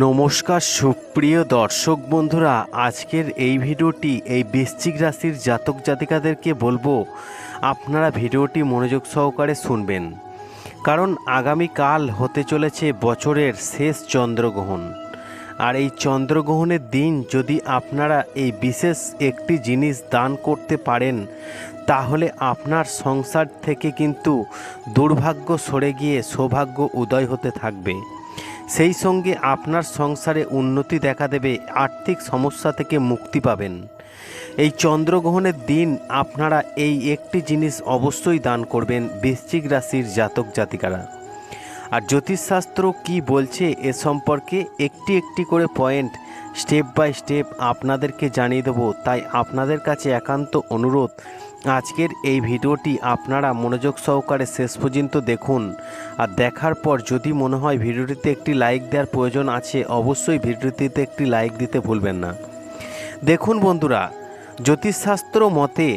নমস্কার সুপ্রিয় দর্শক বন্ধুরা, আজকের এই ভিডিওটি এই বৃশ্চিক রাশির জাতক জাতিকাদেরকে বলব, আপনারা ভিডিওটি মনোযোগ সহকারে শুনবেন। কারণ আগামীকাল হতে চলেছে বছরের শেষ চন্দ্রগ্রহণ। আর এই চন্দ্রগ্রহণের দিন যদি আপনারা এই বিশেষ একটি জিনিস দান করতে পারেন, তাহলে আপনার সংসার থেকে কিন্তু দুর্ভাগ্য সরে গিয়ে সৌভাগ্য উদয় হতে থাকবে। সেই সঙ্গে আপনার সংসারে উন্নতি দেখা দেবে, আর্থিক সমস্যা থেকে মুক্তি পাবেন। এই চন্দ্রগ্রহণের দিন আপনারা এই একটি জিনিস অবশ্যই দান করবেন, বৃশ্চিক রাশির জাতক জাতিকারা। আর জ্যোতিষশাস্ত্র কি বলছে এ সম্পর্কে একটি একটি করে পয়েন্ট স্টেপ বাই স্টেপ আপনাদেরকে জানিয়ে দেবো। তাই আপনাদের কাছে একান্ত অনুরোধ আজকের এই ভিডিওটি আপনারা মনোযোগ সহকারে শেষ পর্যন্ত দেখুন। আর দেখার পর যদি মনে হয় ভিডিওটিতে একটি লাইক দেওয়ার প্রয়োজন আছে, অবশ্যই ভিডিওটিতে একটি লাইক দিতে ভুলবেন না। দেখুন বন্ধুরা, জ্যোতিষশাস্ত্র মতে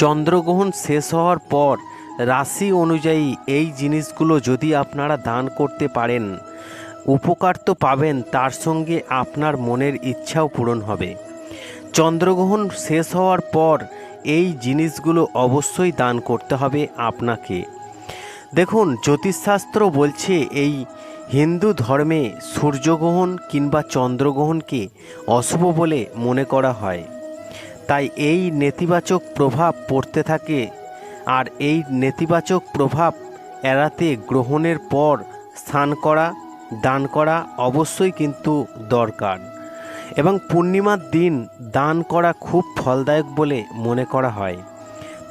চন্দ্রগ্রহণ শেষ হওয়ার পর রাশি অনুযায়ী এই জিনিসগুলো যদি আপনারা দান করতে পারেন, উপকার তো পাবেন, তার সঙ্গে আপনার মনের ইচ্ছাও পূরণ হবে। চন্দ্রগ্রহণ শেষ হওয়ার পর এই জিনিসগুলো অবশ্যই দান করতে হবে আপনাকে। দেখুন, জ্যোতিষশাস্ত্র বলছে এই হিন্দু ধর্মে সূর্যগ্রহণ কিংবা চন্দ্রগ্রহণকে অশুভ বলে মনে করা হয়। তাই এই নেতিবাচক প্রভাব পড়তে থাকে আর এই নেতিবাচক প্রভাব এড়াতে গ্রহণের পর স্নান করা, দান করা অবশ্যই কিন্তু দরকার। এবং পূর্ণিমার দিন দান করা খুব ফলদায়ক বলে মনে করা হয়।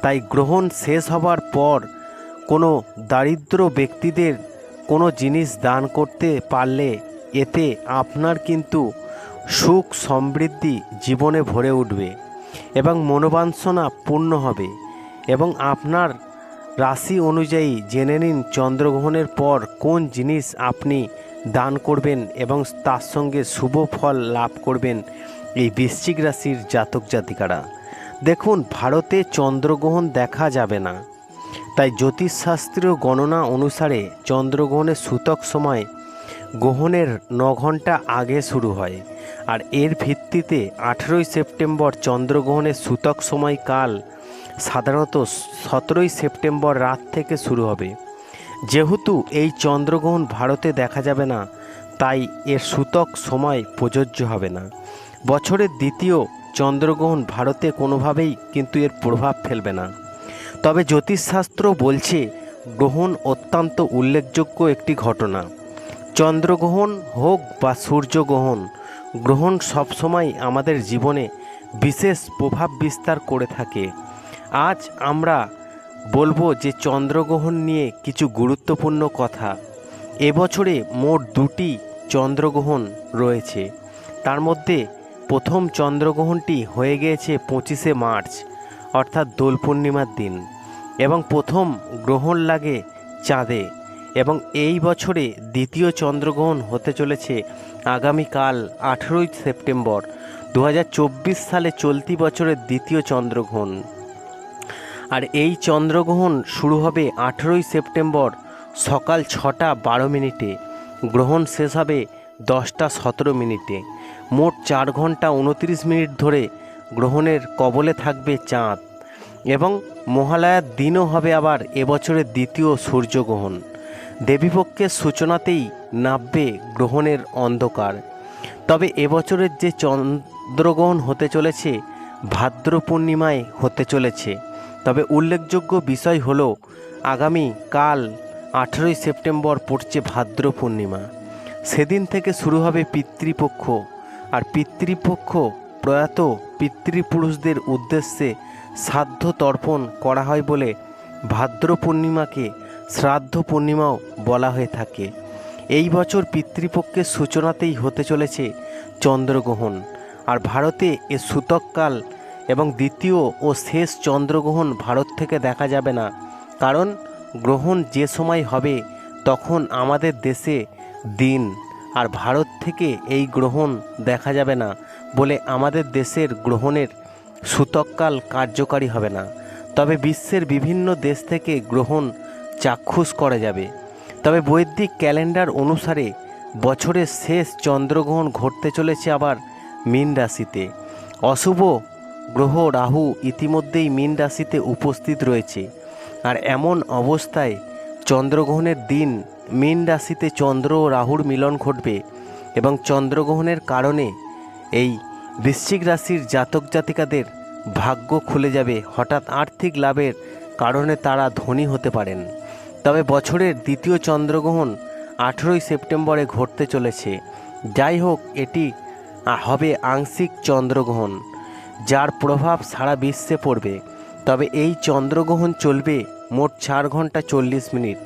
তাই গ্রহণ শেষ হবার পর কোনো দারিদ্র ব্যক্তিদের কোনো জিনিস দান করতে পারলে এতে আপনার কিন্তু সুখ সমৃদ্ধি জীবনে ভরে উঠবে এবং মনোবাঞ্ছনা পূর্ণ হবে এবং আপনার রাশি অনুযায়ী জেনে নিন চন্দ্রগ্রহণের পর কোন জিনিস আপনি দান করবেন এবং তার সঙ্গে শুভ ফল লাভ করবেন এই বৃশ্চিক রাশির জাতক জাতিকারা। দেখুন, ভারতে চন্দ্রগ্রহণ দেখা যাবে না। তাই জ্যোতিষশাস্ত্রীয় গণনা অনুসারে চন্দ্রগ্রহণের সূতক সময় গ্রহণের ন ঘণ্টা আগে শুরু হয়। আর এর ভিত্তিতে আঠেরোই সেপ্টেম্বর চন্দ্রগ্রহণের সূতক সময়কাল সাধারণত সতেরোই সেপ্টেম্বর রাত থেকে শুরু হবে। যেহেতু এই চন্দ্রগ্রহণ ভারতে দেখা যাবে না, তাই এর সূতক সময় প্রযোজ্য হবে না। বছরের দ্বিতীয় চন্দ্রগ্রহণ ভারতে কোনোভাবেই কিন্তু এর প্রভাব ফেলবে না। তবে জ্যোতিষশাস্ত্র বলছে, গ্রহণ অত্যন্ত উল্লেখযোগ্য একটি ঘটনা। চন্দ্রগ্রহণ হোক বা সূর্যগ্রহণ, গ্রহণ সবসময় আমাদের জীবনে বিশেষ প্রভাব বিস্তার করে থাকে। আজ আমরা বলব যে চন্দ্রগ্রহণ নিয়ে কিছু গুরুত্বপূর্ণ কথা। এবছরে মোট দুটি চন্দ্রগ্রহণ রয়েছে। তার মধ্যে প্রথম চন্দ্রগ্রহণটি হয়ে গিয়েছে পঁচিশে মার্চ, অর্থাৎ দোল পূর্ণিমার দিন। এবং প্রথম গ্রহণ লাগে চাঁদে। এবং এই বছরে দ্বিতীয় চন্দ্রগ্রহণ হতে চলেছে আগামীকাল আঠেরোই সেপ্টেম্বর দু হাজার চব্বিশ সালে চলতি বছরের দ্বিতীয় চন্দ্রগ্রহণ। আর এই চন্দ্রগ্রহণ শুরু হবে আঠেরোই সেপ্টেম্বর সকাল ছটা বারো মিনিটে। গ্রহণ শেষ হবে দশটা সতেরো মিনিটে। মোট চার ঘণ্টা উনত্রিশ মিনিট ধরে গ্রহণের কবলে থাকবে চাঁদ। এবং মহালয়ার দিনও হবে আবার এবছরের দ্বিতীয় সূর্যগ্রহণ। দেবীপক্ষের সূচনাতেই নামবে গ্রহণের অন্ধকার। তবে এবছরের যে চন্দ্রগ্রহণ হতে চলেছে ভাদ্র পূর্ণিমায় হতে চলেছে। তবে উল্লেখযোগ্য বিষয় হল, আগামী কাল আঠেরোই সেপ্টেম্বর পড়ছে ভাদ্র পূর্ণিমা। সেদিন থেকে শুরু হবে পিতৃপক্ষ, আর পিতৃপক্ষ প্রয়াত পিতৃপুরুষদের উদ্দেশ্যে শ্রাদ্ধ তর্পণ করা হয় বলে ভাদ্র পূর্ণিমাকে শ্রাদ্ধ পূর্ণিমাও বলা হয়ে থাকে। এই বছর পিতৃপক্ষের সূচনাতেই হতে চলেছে চন্দ্রগ্রহণ, আর ভারতে এ সূতককাল এবং দ্বিতীয় ও শেষ চন্দ্রগ্রহণ ভারত থেকে দেখা যাবে না। কারণ গ্রহণ যে সময় হবে, তখন আমাদের দেশে দিন আর ভারত থেকে এই গ্রহণ দেখা যাবে না বলে আমাদের দেশের গ্রহণের সূতককাল কার্যকারী হবে না। তবে বিশ্বের বিভিন্ন দেশ থেকে গ্রহণ চাক্ষুষ করা যাবে। তবে বৈদিক ক্যালেন্ডার অনুসারে বছরের শেষ চন্দ্রগ্রহণ ঘটতে চলেছে আবার মীন রাশিতে। অশুভ গ্রহ রাহু ইতিমধ্যেই মীন রাশিতে উপস্থিত রয়েছে। আর এমন অবস্থায় চন্দ্রগ্রহণের দিন মীন রাশিতে চন্দ্র ও রাহুর মিলন ঘটবে এবং চন্দ্রগ্রহণের কারণে এই বৃশ্চিক রাশির জাতক জাতিকাদের ভাগ্য খুলে যাবে। হঠাৎ আর্থিক লাভের কারণে তারা ধনী হতে পারেন। তবে বছরের দ্বিতীয় চন্দ্রগ্রহণ আঠেরোই সেপ্টেম্বরে ঘটতে চলেছে। যাই হোক, এটি হবে আংশিক চন্দ্রগ্রহণ। যার প্রভাব সারা বিশ্বে পড়বে। তবে এই চন্দ্রগ্রহণ চলবে মোট চার ঘণ্টা চল্লিশ মিনিট।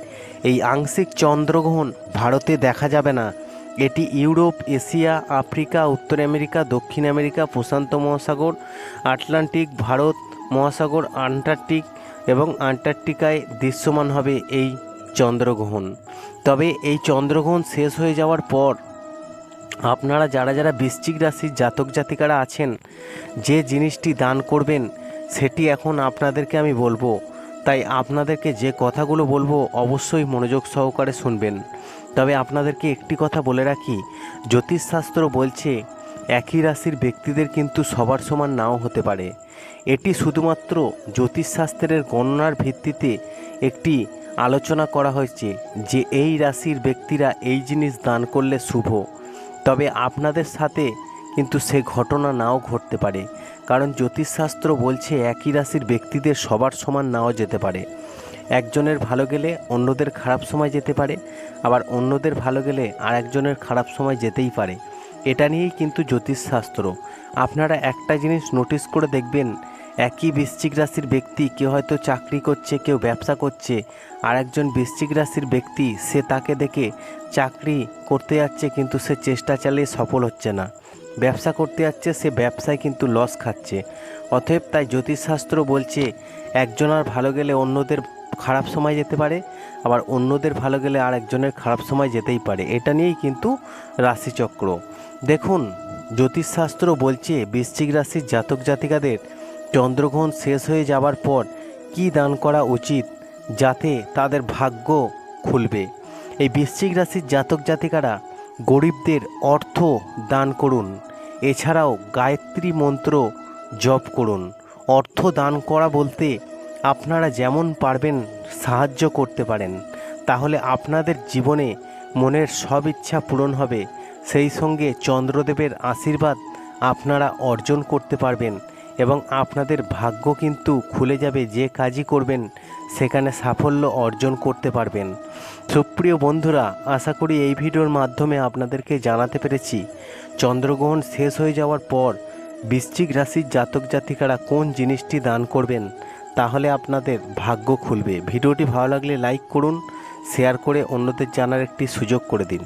এই আংশিক চন্দ্রগ্রহণ ভারতে দেখা যাবে না। এটি ইউরোপ, এশিয়া, আফ্রিকা, উত্তর আমেরিকা, দক্ষিণ আমেরিকা, প্রশান্ত মহাসাগর, আটলান্টিক, ভারত মহাসাগর, আন্টার্কটিক এবং আন্টার্কটিকায় দৃশ্যমান হবে এই চন্দ্রগ্রহণ। তবে এই চন্দ্রগ্রহণ শেষ হয়ে যাওয়ার পর আপনারা যারা যারা বৃশ্চিক রাশির জাতক জাতিকারা আছেন, যে জিনিসটি দান করবেন, সেটি এখন আপনাদেরকে আমি বলব। তাই আপনাদেরকে যে কথাগুলো বলব, অবশ্যই মনোযোগ সহকারে শুনবেন। তবে আপনাদেরকে একটি কথা বলে রাখি, জ্যোতিষশাস্ত্র বলছে, একই রাশির ব্যক্তিদের কিন্তু সবার সমান নাও হতে পারে। এটি শুধুমাত্র জ্যোতিষশাস্ত্রের গণনার ভিত্তিতে একটি আলোচনা করা হয়েছে যে এই রাশির ব্যক্তিরা এই জিনিস দান করলে শুভ। তবে আপনাদের সাথে কিন্তু সে ঘটনা নাও ঘটতে পারে। কারণ জ্যোতিষশাস্ত্র বলছে একই রাশির ব্যক্তিদের সবার সমান নাও যেতে পারে। একজনের ভালো গেলে অন্যদের খারাপ সময় যেতে পারে, আবার অন্যদের ভালো গেলে আর একজনের খারাপ সময় যেতেই পারে। এটা নিয়েই কিন্তু জ্যোতিষশাস্ত্র। আপনারা একটা জিনিস নোটিস করে দেখবেন একই বৃশ্চিক রাশির ব্যক্তি, কেউ হয়তো চাকরি করছে, কেউ ব্যবসা করছে আর একজন বৃশ্চিক রাশির ব্যক্তি, সে তাকে দেখে চাকরি করতে যাচ্ছে, কিন্তু সে চেষ্টা চালিয়ে সফল হচ্ছে না। ব্যবসা করতে যাচ্ছে, সে ব্যবসায় কিন্তু লস খাচ্ছে। অতএব তাই জ্যোতিষশাস্ত্র বলছে একজনের ভালো গেলে অন্যদের খারাপ সময় যেতে পারে, আবার অন্যদের ভালো গেলে আর একজনের খারাপ সময় যেতেই পারে। এটা নিয়েই কিন্তু রাশিচক্র। দেখুন, জ্যোতিষশাস্ত্র বলছে, বৃশ্চিক রাশির জাতক জাতিকাদের চন্দ্রগ্রহণ শেষ হয়ে যাবার পর কি দান করা উচিত যাতে তাদের ভাগ্য খুলবে? এই বৃশ্চিক রাশির জাতক জাতিকারা গরিবদের অর্থ দান করুন। এছাড়াও গায়ত্রী মন্ত্র জপ করুন। অর্থ দান করা বলতে আপনারা যেমন পারবেন সাহায্য করতে পারেন, তাহলে আপনাদের জীবনে মনের সব ইচ্ছা পূরণ হবে। সেই সঙ্গে চন্দ্রদেবের আশীর্বাদ আপনারা অর্জন করতে পারবেন। এবং আপনাদের ভাগ্য কিন্তু খুলে যাবে যে কাজই করবেন, সেখানে সাফল্য অর্জন করতে পারবেন। সুপ্রিয় বন্ধুরা, আশা করি এই ভিডিওর মাধ্যমে আপনাদেরকে জানাতে পেরেছি, চন্দ্রগ্রহণ শেষ হয়ে যাওয়ার পর বৃশ্চিক রাশির জাতক জাতিকারা কোন জিনিসটি দান করবেন, তাহলে আপনাদের ভাগ্য খুলবে। ভিডিওটি ভালো লাগলে লাইক করুন, শেয়ার করে অন্যদের জানার একটি সুযোগ করে দিন।